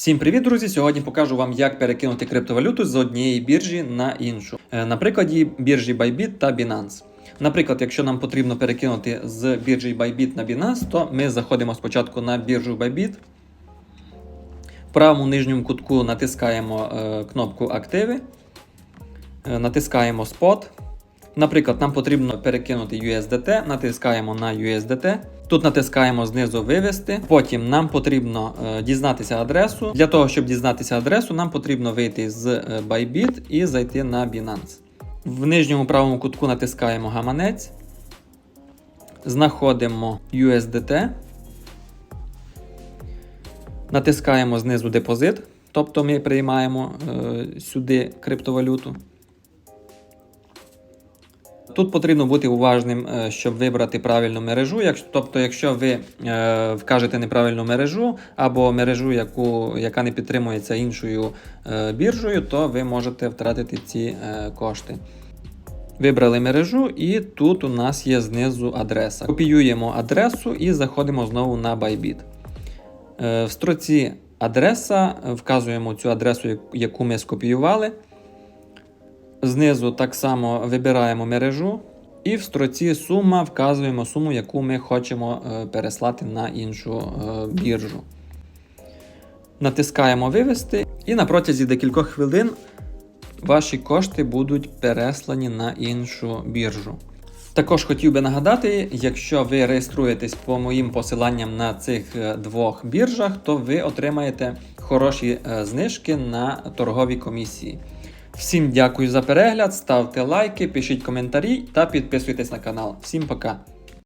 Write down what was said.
Всім привіт, друзі! Сьогодні покажу вам, як перекинути криптовалюту з однієї біржі на іншу. Е, На прикладі біржі Bybit та Binance. Наприклад, якщо нам потрібно перекинути з біржі Bybit на Binance, то ми заходимо спочатку на біржу Bybit. В правому нижньому кутку натискаємо е, кнопку Активи, е, натискаємо Spot. Наприклад, нам потрібно перекинути USDT, натискаємо на USDT. Тут натискаємо знизу вивести. Потім нам потрібно е, дізнатися адресу. Для того, щоб дізнатися адресу, нам потрібно вийти з е, Bybit і зайти на Binance. В нижньому правому кутку натискаємо гаманець. Знаходимо USDT. Натискаємо знизу депозит. Тобто ми приймаємо е, сюди криптовалюту. Тут потрібно бути уважним, е, щоб вибрати правильну мережу. Тобто, якщо ви е, вкажете неправильну мережу або мережу, яку, яка не підтримується іншою е, біржею, то ви можете втратити ці кошти. Вибрали мережу, і тут у нас є знизу адреса. Копіюємо адресу і заходимо знову на Bybit. В строці адреса вказуємо цю адресу, яку ми скопіювали. Знизу так само вибираємо мережу, і в строці сума вказуємо суму, яку ми хочемо е, переслати на іншу е, біржу. Натискаємо вивести, і на протязі декількох хвилин ваші кошти будуть переслані на іншу біржу. Також хотів би нагадати, якщо ви реєструєтесь по моїм посиланням на цих е, двох біржах, то ви отримаєте хороші знижки на торгові комісії. Всім дякую за перегляд, ставте лайки, пишіть коментарі та підписуйтесь на канал. Всім пока!